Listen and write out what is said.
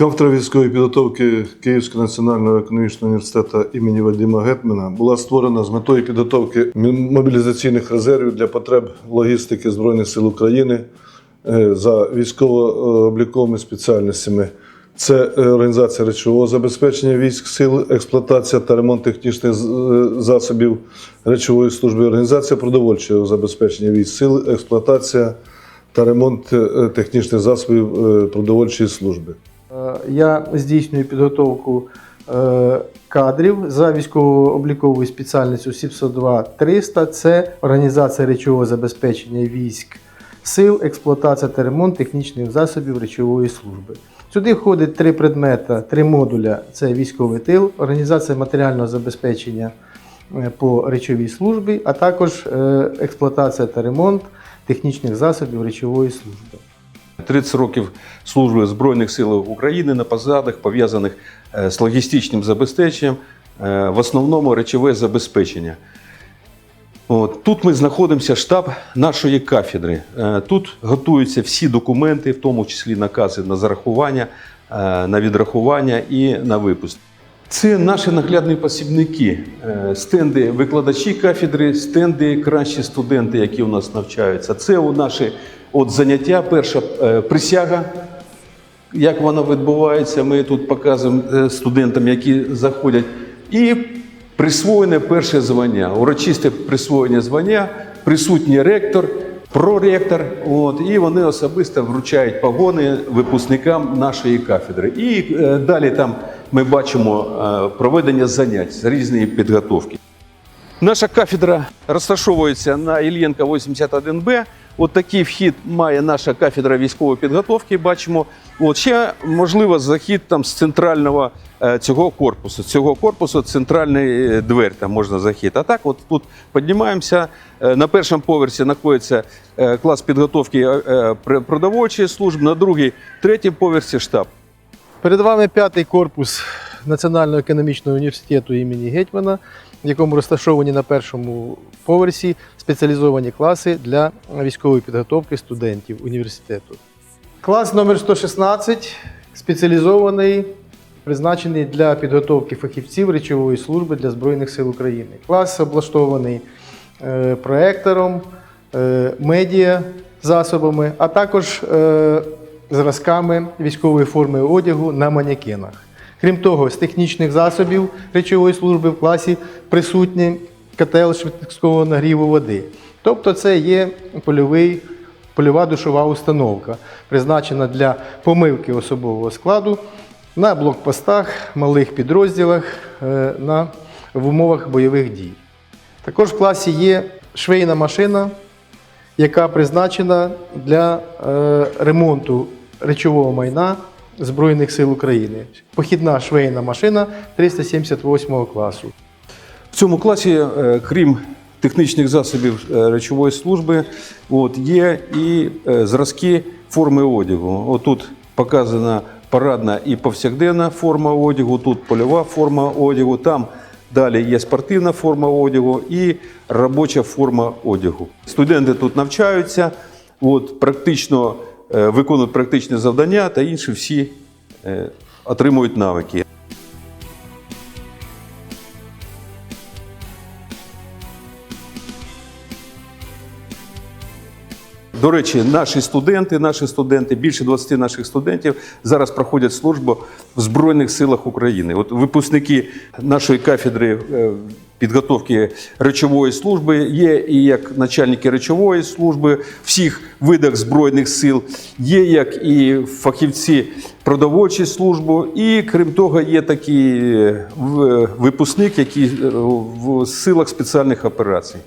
Кафедра військової підготовки Київського національного економічного університету імені Вадима Гетмана була створена з метою підготовки мобілізаційних резервів для потреб логістики Збройних сил України е, за військово-обліковими спеціальностями. Це е, організація речового забезпечення військ сил, експлуатація та ремонт технічних е, засобів речової служби, організація продовольчого забезпечення військ сил, експлуатація та ремонт технічних засобів продовольчої служби. Е, Я здійснюю підготовку е, кадрів за військово-обліковою спеціальністю СІПСО-2 300. Це організація речового забезпечення військ сил, експлуатація та ремонт технічних засобів речової служби. Сюди входить три предмета, три модуля: це військовий тил, організація матеріального забезпечення е, по речовій службі, а також експлуатація та ремонт технічних засобів речової служби. 30 років служби Збройних сил України на посадах, пов'язаних е, з логістичним забезпеченням, е, в основному речове забезпечення. От, тут ми знаходимося штаб нашої кафедри. Е, Тут готуються всі документи, в тому числі накази на зарахування, на відрахування і на випуск. Це наші наглядні посібники, е, стенди викладачі кафедри, стенди кращі студенти, які у нас навчаються. Це у наші от заняття, перша е, присяга. Як воно відбувається, ми тут показуємо е, студентам, які заходять. І присвоєне перше звання, урочисте присвоєння звання, присутній ректор, проректор. От, і вони особисто вручають погони випускникам нашої кафедри. І е, далі там ми бачимо е, проведення занять з різної підготовки. Наша кафедра розташовується на Іллєнка 81Б. От такий вхід має наша кафедра військової підготовки. Бачимо. От ще можливо захід там з центрального е, цього корпусу. Цього корпусу центральний е, двері там можна захід. А так, от тут піднімаємося. На першому поверсі знаходиться клас підготовки продовольчої служби, на другий, третій поверсі штаб. Перед вами п'ятий корпус Національного економічного університету імені Гетьмана, в якому розташовані на першому поверсі спеціалізовані класи для військової підготовки студентів університету. Клас номер 116 спеціалізований, призначений для підготовки фахівців речової служби для Збройних сил України. Клас облаштований е, проектором, е, медіа засобами, а також е, зразками військової форми одягу на манекенах. Крім того, з технічних засобів речової служби в класі присутні котел швидкого нагріву води. Тобто це є польовий, польова душова установка, призначена для помивки особового складу на блокпостах, малих підрозділах е, на, в умовах бойових дій. Також в класі є швейна машина, яка призначена для е, ремонту речового майна Збройних сил України. Похідна швейна машина 378 класу. В цьому класі, е, крім технічних засобів е, речової служби, от, є і е, зразки форми одягу. Отут показана парадна і повсякденна форма одягу, тут польова форма одягу, там далі є спортивна форма одягу і робоча форма одягу. Студенти тут навчаються, от, практично виконують практичні завдання та інші всі е, отримують навики. До речі, наші студенти, наші студенти, більше 20 наших студентів зараз проходять службу в Збройних силах України. От випускники нашої кафедри е, підготовки речової служби. Є і як начальники речової служби всіх видах збройних сил, є як і фахівці продовольчої служби, і крім того, є такий е, випускник, який е, в силах спеціальних операцій.